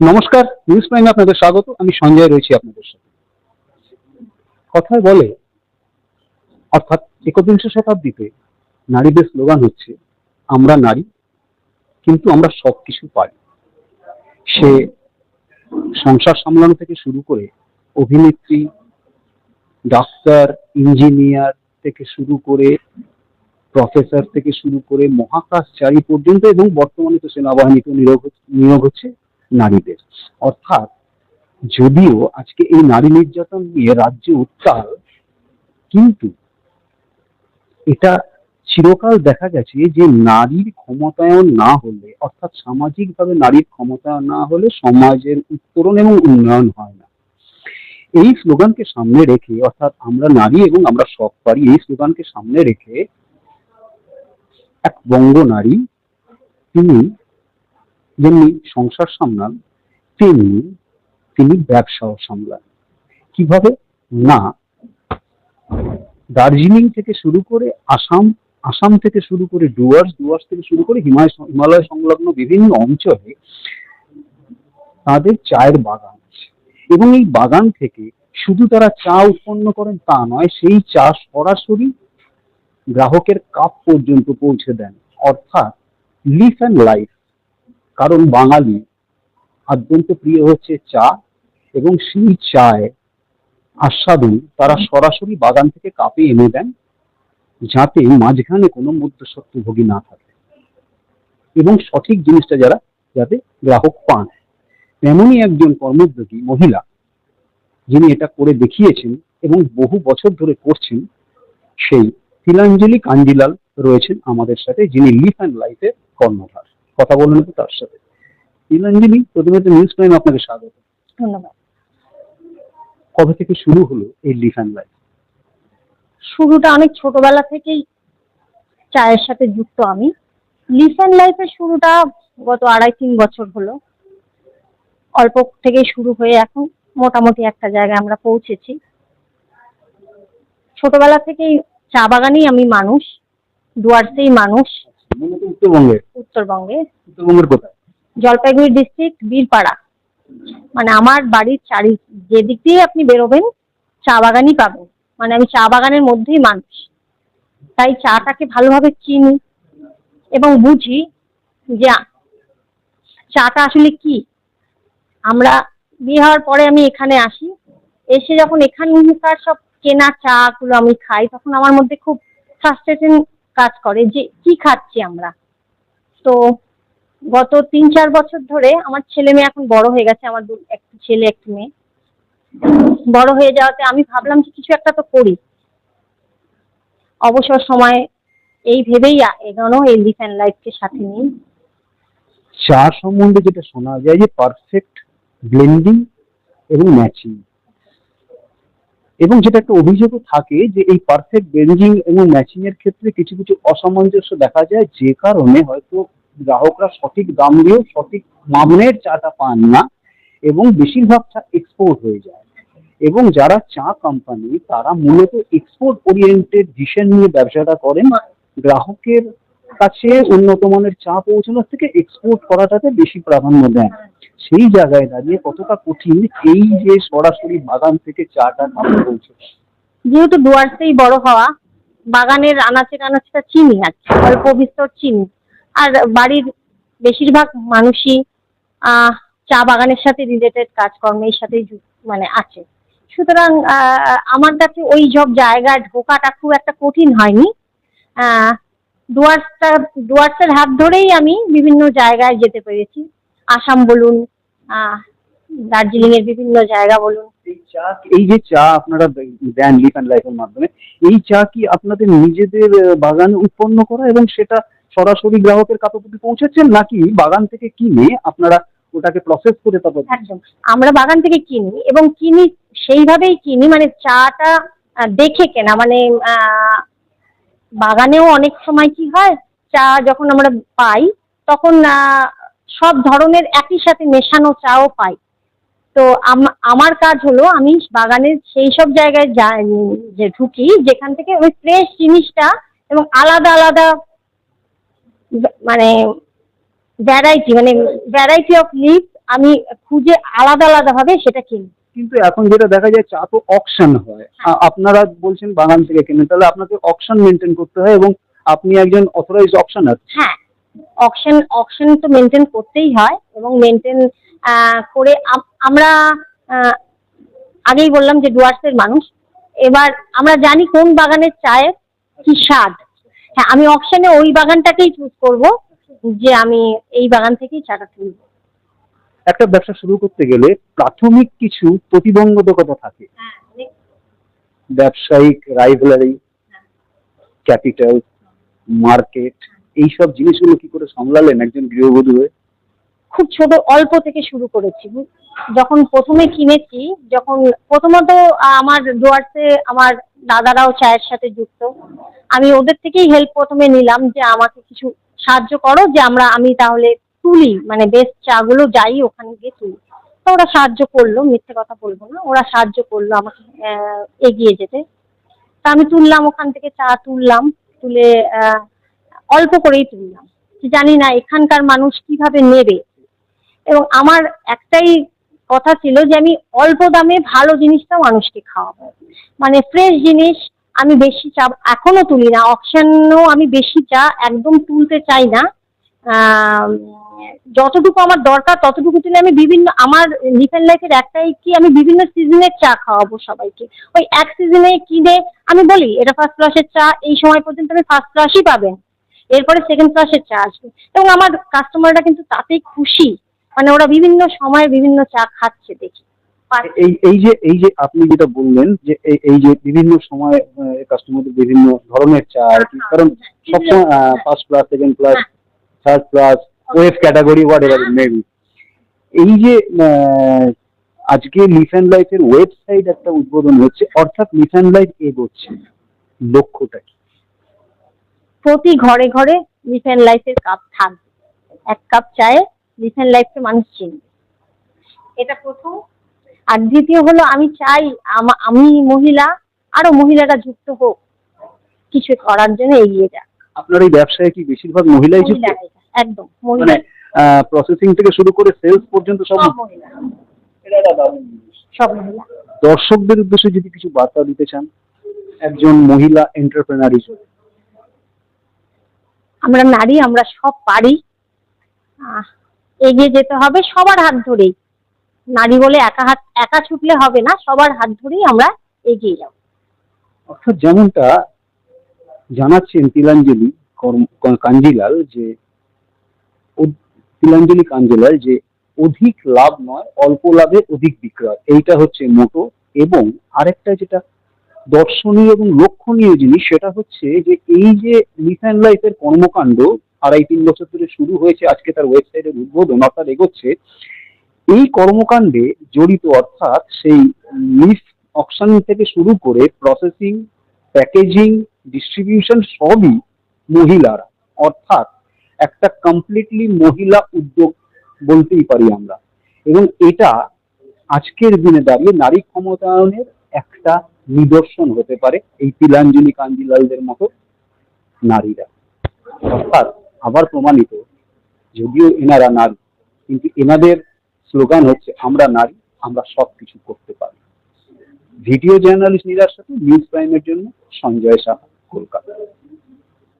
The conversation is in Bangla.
নমস্কার নিউজ প্রাইমে আপনাদের স্বাগত। আমি সঞ্জয় রয়েছি আপনাদের সাথে। কথায় বলে, অর্থাৎ একবিংশ শতাব্দীতে নারীদের স্লোগান হচ্ছে, আমরা নারী, কিন্তু আমরা সব কিছু পারি। সে সংসার সামলানো থেকে শুরু করে অভিনেত্রী, ডাক্তার, ইঞ্জিনিয়ার থেকে শুরু করে প্রফেসর থেকে শুরু করে মহাকাশচারী পর্যন্ত এবং বর্তমানে তো সেনাবাহিনীতে নিয়োগ নিয়োগ হচ্ছে। নারীদের। অর্থাৎ যদিও আজকে এই নারী নির্যাতন নিয়ে রাজ্যে উত্তাল, কিন্তু এটা চিরকাল দেখা গেছে যে নারীর ক্ষমতায়ন না হলে, অর্থাৎ সামাজিকভাবে নারীর ক্ষমতায়ন না হলে সমাজের উত্তরণ এবং উন্নয়ন হয় না। এই স্লোগানকে সামনে রেখে, অর্থাৎ আমরা নারী এবং আমরা সব পারি, এই স্লোগানকে সামনে রেখে এক বঙ্গ নারী, তিনি যেমনি সংসার সামলান, তেমনি তিনি ব্যবসাও সামলান। কীভাবে? না। দার্জিলিং থেকে শুরু করে আসাম আসাম থেকে শুরু করে ডুয়ার্স ডুয়ার্স থেকে শুরু করে হিমালয় হিমালয় সংলগ্ন বিভিন্ন অঞ্চলে তাদের চায়ের বাগান আছে। এবং এই বাগান থেকে শুধু তারা চা উৎপন্ন করেন তা নয়, সেই চা সরাসরি গ্রাহকের কাপ পর্যন্ত পৌঁছে দেন। অর্থাৎ লিফ অ্যান্ড লাইফ। কারণ বাঙালি অত্যন্ত প্রিয় হচ্ছে চা এবং সেই চায় আস্বাদন তারা সরাসরি বাগান থেকে কাপে এনে দেন, যাতে মাঝখানে কোনো মধ্যস্বত্বভোগী না থাকে। এবং সঠিক জিনিসটা যারা, যাতে গ্রাহক পান। তেমনই একজন কর্মোদ্যোগী মহিলা, যিনি এটা করে দেখিয়েছেন এবং বহু বছর ধরে করছেন, সেই তিলাঞ্জলি কাঞ্জিলাল রয়েছেন আমাদের সাথে, যিনি লিফ অ্যান্ড লাইফের কর্ণধার। কথা বললেন তো তার সাথে। তিলাঞ্জলি প্রথমে তো নিউজ টাইম আপনাকে স্বাগত। ধন্যবাদ। কবে থেকে শুরু হলো এই অ্যান্ড লাইফ? শুরুটা অনেক ছোটবেলা থেকেই চায়ের সাথে যুক্ত আমি। অ্যান্ড লাইফের শুরুটা গত আড়াই তিন বছর হলো। অল্প থেকেই শুরু হয়ে এখন মোটামুটি একটা জায়গায় আমরা পৌঁছেছি। ছোটবেলা থেকেই চা বাগানেই আমি মানুষ ডুয়ার্সেই মানুষ। মূলত উত্তরবঙ্গের উত্তরবঙ্গে? উত্তরবঙ্গের কোথায়? জলপাইগুড়ি ডিস্ট্রিক্ট বীরপাড়া। মানে আমার বাড়ির চারি যেদিক দিয়ে আপনি বেরোবেন চা বাগানই পাবেন। মানে আমি চা বাগানের মধ্যেই মানুষ। তাই চাটাকে ভালোভাবে চিনি এবং বুঝি যে চাটা আসলে কি। আমরা বিয়ে হওয়ার পরে আমি এখানে আসি। এসে যখন এখানকার সব কেনা চা গুলো আমি খাই তখন আমার মধ্যে খুব ফ্রাস্ট্রেশন কাজ করে যে কি খাচ্ছি আমরা। তো গত তিন চার বছর ধরে আমার ছেলে মেয়ে এখন বড় হয়ে গেছে, আমার একটি ছেলে, একটি মেয়ে। বড় হয়ে যাওয়াতে আমি ভাবলাম যে কিছু একটা তো করি। অবসর সময় এই ভেবেই এগোনো এই লিফ অ্যান্ড লাইফকে সাথে নিয়ে। চা সম্বন্ধে যেটা শোনা যায় যে পারফেক্ট ব্লেন্ডিং এবং ম্যাচিং এবং যেটা একটা অভিযোগও থাকে যে এই পারফেক্ট বেঞ্জিং এবং ম্যাচিং এর ক্ষেত্রে কিছু কিছু অসামঞ্জস্য দেখা যায় যে কারণে হয়তো গ্রাহকরা সঠিক দাম দিয়েও সঠিক মানের চাটা পান না এবং বেশিরভাগ চা এক্সপোর্ট হয়ে যায়। এবং যারা চা কোম্পানি তারা মূলত এক্সপোর্ট ওরিয়েন্টেড ভিশন নিয়ে ব্যবসাটা করেন। গ্রাহকের কাছে উন্নত মানের চা পৌঁছানোর থেকে এক্সপোর্ট করাটাতে বেশি প্রাধান্য দেন সেই জায়গায় দাঁড়িয়ে কতটা কঠিন এই যে সরাসরি বাগান থেকে চাটা কাপড় পৌঁছে যেহেতু ডুয়ার্সেই বড় হওয়া, বাগানের আনাচে কানাচেটা চিনি আর অল্প বিস্তর চিনি। আর বাড়ির বেশিরভাগ মানুষই চা বাগানের সাথে রিলেটেড কাজকর্মের সাথেই যু- মানে আছে। সুতরাং আমার কাছে ওই সব জায়গায় ঢোকাটা খুব একটা কঠিন হয়নি। ডুয়ার্সটা ডুয়ার্সের হাত ধরেই আমি বিভিন্ন জায়গায় যেতে পেরেছি। আসাম বলুন দার্জিলিং এর বিভিন্ন জায়গা বলুন। এই চা এই যে চা আপনারা দেন লিফ অ্যান্ড লাইফের মাধ্যমে এই চা কি আপনাদের নিজেদের বাগানে উৎপন্ন করা এবং সেটা সরাসরি গ্রাহকের কাছে পৌঁছাচ্ছেন নাকি বাগান থেকে কিনে আপনারা ওটাকে প্রসেস করে তারপর একদম। আমরা বাগান থেকে কিনি এবং কিনি সেইভাবেই কিনি। মানে চাটা দেখে কেনা। মানে বাগানেও অনেক সময় কি হয়, চা যখন আমরা পাই, তখন সব ধরনের একই সাথে মেশানো চাও পাই। তো আম- আমার কাজ হলো আমি বাগানের সেই সব জায়গায় যাই যে ঢুকি, যেখান থেকে ওই ফ্রেশ জিনিসটা এবং আলাদা আলাদা মানে ভ্যারাইটি মানে ভ্যারাইটি অফ লিভ আমি খুঁজে আলাদা আলাদা ভাবে সেটা কিনি। কিন্তু এখন যেটা দেখা যায় চা তো অকশন হয়। আপনারা বলছেন বাগান থেকে কেনেন তাহলে আপনাকে অকশন মেনটেন করতে হয় এবং আপনি একজন অথরাইজ অকশনার হ্যাঁ অকশন অকশন তো মেনটেন করতেই হয় এবং মেনটেন করে আমরা আগেই বললাম যে ডুয়ার্সের মানুষ। এবার আমরা জানি কোন বাগানের চায়ের কি স্বাদ। হ্যাঁ আমি অকশনে ওই বাগানটাকেই চুজ করব যে আমি এই বাগান থেকেই চাটা তুলব একটা ব্যবসা শুরু করতে গেলে প্রাথমিক কিছু প্রতিবন্ধকতা থাকে। ব্যবসায়িক রাইভালারি ক্যাপিটাল মার্কেট এইসব জিনিসগুলো কি করে সামলালেন একজন গৃহবধূ হয়ে? খুব ছোট অল্প থেকে শুরু করেছি। যখন প্রথমে কিনেছি যখন প্রথমত আমার ডুয়ার্সে আমার দাদারাও চায়ের সাথে যুক্ত। আমি ওদের থেকেই হেল্প প্রথমে নিলাম যে আমাকে কিছু সাহায্য করো যে আমরা আমি তাহলে তুলি মানে বেস্ট চাগুলো যাই ওখানে গিয়ে তুলি। তো ওরা সাহায্য করল, মিথ্যে কথা বলব না, ওরা সাহায্য করল আমাকে এগিয়ে যেতে। তা আমি তুললাম ওখান থেকে চা তুললাম, তুলে অল্প করেই তুললাম। জানি না এখানকার মানুষ কীভাবে নেবে। এবং আমার একটাই কথা ছিল যে আমি অল্প দামে ভালো জিনিসটা মানুষকে খাওয়াবো। মানে ফ্রেশ জিনিস আমি বেশি চা, এখনও তুলি না অকশনেও আমি বেশি চা একদম তুলতে চাই না। যতটুকু আমার দরকার ততটুকু তুলে আমি বিভিন্ন আমার লিফ লাইফের একটাই কি আমি বিভিন্ন সিজনের চা খাওয়াবো সবাইকে। ওই এক সিজনে কিনে আমি বলি এটা ফার্স্ট ক্লাসের চা এই সময় পর্যন্ত আমি ফার্স্ট ক্লাসই পাবেন। এরপরে সেকেন্ড ক্লাসের চা আসবে। এবং আমার কাস্টমাররা কিন্তু তাতেই খুশি। মানে ওরা বিভিন্ন সময়ে বিভিন্ন চা খাচ্ছে দেখি। এই এই যে এই যে আপনি যেটা বললেন যে এই এই যে বিভিন্ন সময় কাস্টমারদের বিভিন্ন ধরনের চা আর কি কারণ সবসময় first class second class third class wave category whatever maybe এই যে আজকে লিফ অ্যান্ড লাইফের ওয়েবসাইট একটা উদ্বোধন হচ্ছে, অর্থাৎ লিফ অ্যান্ড লাইফ এগোচ্ছে, লক্ষ্যটা কি? প্রতি ঘরে ঘরে লিফ অ্যান্ড লাইফের কাপ থাকবে। এক কাপ চায়ে লিফ অ্যান্ড লাইফকে মানুষ চিনবে। এটা প্রথম। আর দ্বিতীয় হলো, আমি চাই আমি মহিলা, আরও মহিলারা যুক্ত হোক। কিছু করার জন্য এগিয়ে যাক। আপনার এই ব্যবসায় কি বেশিরভাগ মহিলাই যুক্ত একদম মানে প্রসেসিং থেকে শুরু করে সেলস পর্যন্ত সব সব মহিলা। এটা একটা দারুণ সব মহিলা। দর্শকদের উদ্দেশ্যে যদি কিছু বার্তা দিতে চান একজন মহিলা এন্টারপ্রেনার হিসেবে। আমরা নারী আমরা সব পারি। আহ, এগিয়ে যেতে হবে সবার হাত ধরেই। নারী বলে একা হাত একা ছুটলে হবে না সবার হাত ধরেই আমরা এগিয়ে যাব। অর্থাৎ যেমনটা জানাচ্ছেন তিলাঞ্জলি কাঞ্জিলাল যে তিলাঞ্জলি কাঞ্জিলাল যে অধিক লাভ নয়, অল্প লাভে অধিক বিক্রয়। এইটা হচ্ছে মোটো। এবং আরেকটা যেটা দর্শনীয় এবং লক্ষণীয় জিনিস, সেটা হচ্ছে যে এই যে লিফ অ্যান্ড লাইফের কর্মকাণ্ড আড়াই তিন বছর ধরে শুরু হয়েছে, আজকে তার ওয়েবসাইটের উদ্বোধন অর্থাৎ এগোচ্ছে, এই কর্মকাণ্ডে জড়িত অর্থাৎ সেই লিফ অকশন থেকে শুরু করে প্রসেসিং প্যাকেজিং ডিস্ট্রিবিউশন সবই মহিলারা, অর্থাৎ একটা কমপ্লিটলি মহিলা উদ্যোগ বলতেই পারি আমরা। এবং এটা আজকের দিনে দাঁড়িয়ে নারী ক্ষমতায়নের একটা নিদর্শন হতে পারে এই তিলাঞ্জলি কাঞ্জিলালদের মতো নারীরা। অর্থাৎ আবার প্রমাণিত, যদিও এনারা নারী, কিন্তু এনাদের স্লোগান হচ্ছে, আমরা নারী, আমরা সব কিছু করতে পারি। ভিডিও জার্নালিস্ট নিরার সাথে নিউজ প্রাইমের জন্য সঞ্জয় সাহা। Disculpa.